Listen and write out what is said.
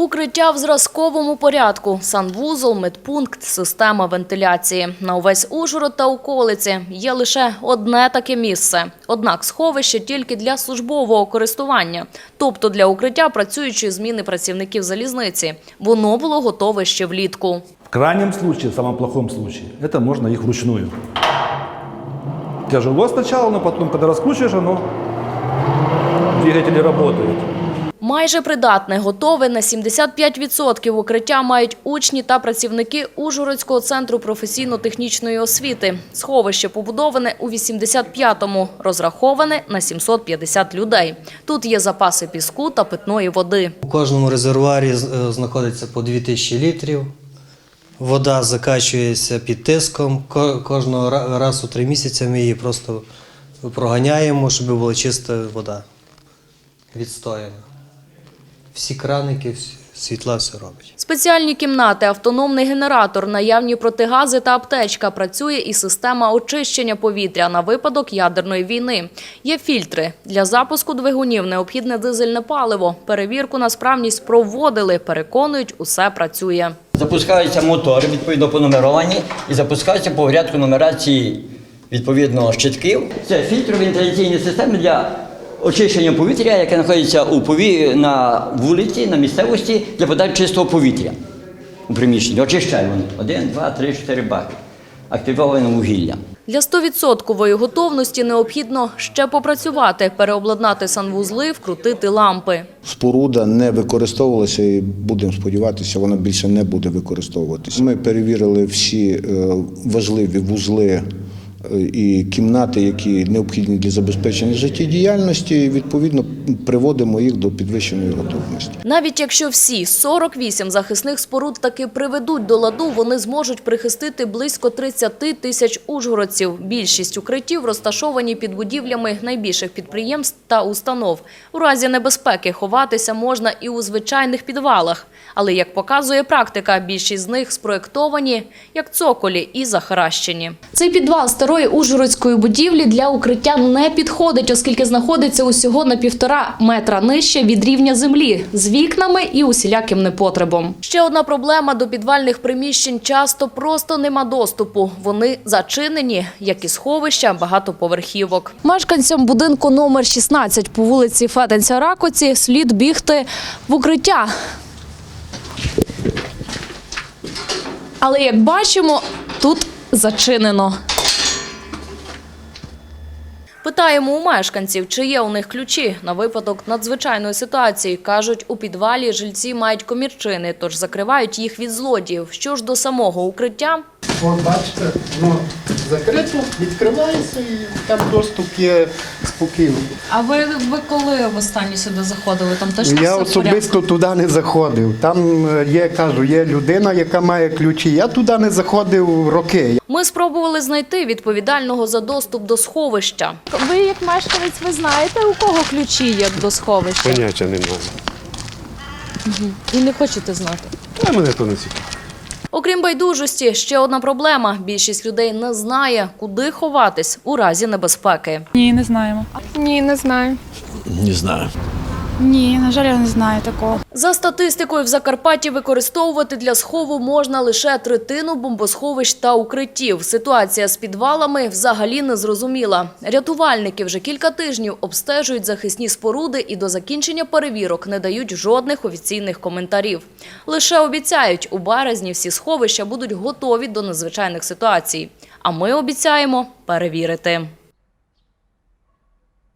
Укриття в зразковому порядку, санвузол, медпункт, система вентиляції. На увесь Ужгород та околиці є лише одне таке місце. Однак сховище тільки для службового користування, тобто для укриття працюючої зміни працівників залізниці. Воно було готове ще влітку. В крайнем случае, в самом плохом случае, это можно их вручную. Тяжело сначала, но потом, когда раскручиваешь, оно, двигатели работают. Майже придатне, готове на 75% укриття мають учні та працівники Ужгородського центру професійно-технічної освіти. Сховище побудоване у 85-му, розраховане на 750 людей. Тут є запаси піску та питної води. У кожному резервуарі е, знаходиться по 2000 літрів. Вода закачується під тиском. Кожного ра- раз у три місяці ми її просто проганяємо, щоб була чиста вода. Відстояна. Всі краники, світла все робить. Спеціальні кімнати, автономний генератор, наявні протигази та аптечка. Працює і система очищення повітря на випадок ядерної війни. Є фільтри. Для запуску двигунів необхідне дизельне паливо. Перевірку на справність проводили. Переконують, усе працює. Запускаються мотори, відповідно понумеровані, і запускаються по порядку нумерації відповідно щитків. Це фільтровентиляційні системи для очищення повітря, яке знаходиться у пові... на вулиці, на місцевості для подачі чистого повітря у приміщенні. Очищає вони. Один, два, три, чотири баки. Активоване вугілля. Для 100% готовності необхідно ще попрацювати, переобладнати санвузли, вкрутити лампи. Споруда не використовувалася і будемо сподіватися, вона більше не буде використовуватися. Ми перевірили всі е, важливі вузли і кімнати, які необхідні для забезпечення життєдіяльності, і відповідно приводимо їх до підвищеної готовності. Навіть якщо всі 48 захисних споруд таки приведуть до ладу, вони зможуть прихистити близько 30 тисяч ужгородців. Більшість укриттів розташовані під будівлями найбільших підприємств та установ. У разі небезпеки ховатися можна і у звичайних підвалах. Але, як показує практика, більшість з них спроєктовані як цоколі і захаращені. Цей підвал старої ужгородської будівлі для укриття не підходить, оскільки знаходиться усього на півтора метра нижче від рівня землі з вікнами і усіляким непотребом. Ще одна проблема до підвальних приміщень часто просто нема доступу. Вони зачинені, як і сховища багатоповерхівок. Мешканцям будинку номер 16 по вулиці Фетенця Ракоці слід бігти в укриття. Але як бачимо, тут зачинено. Питаємо у мешканців, чи є у них ключі на випадок надзвичайної ситуації. Кажуть, у підвалі жильці мають комірчини, тож закривають їх від злодіїв. Що ж до самого укриття, От бачите, воно закрито, відкривається і там доступ є спокійно. а ви, ви коли востаннє сюди заходили? Там теж Я особисто туди не заходив. Там е, є, кажу, є людина, яка має ключі. Я туди не заходив роки. Ми спробували знайти відповідального за доступ до сховища. Ви як мешканець, ви знаєте, у кого ключі є до сховища? Поняття немає. І не хочете знати. А мене то не цікаво. Окрім байдужості, ще одна проблема: більшість людей не знає, куди ховатись у разі небезпеки. Ні, не знаємо. Ні, не знаю. Не знаю. Ні, на жаль, я не знаю такого. За статистикою, в Закарпатті використовувати для схову можна лише третину бомбосховищ та укриттів. Ситуація з підвалами взагалі не зрозуміла. Рятувальники вже кілька тижнів обстежують захисні споруди і до закінчення перевірок не дають жодних офіційних коментарів. Лише обіцяють, у березні всі сховища будуть готові до надзвичайних ситуацій. А ми обіцяємо перевірити.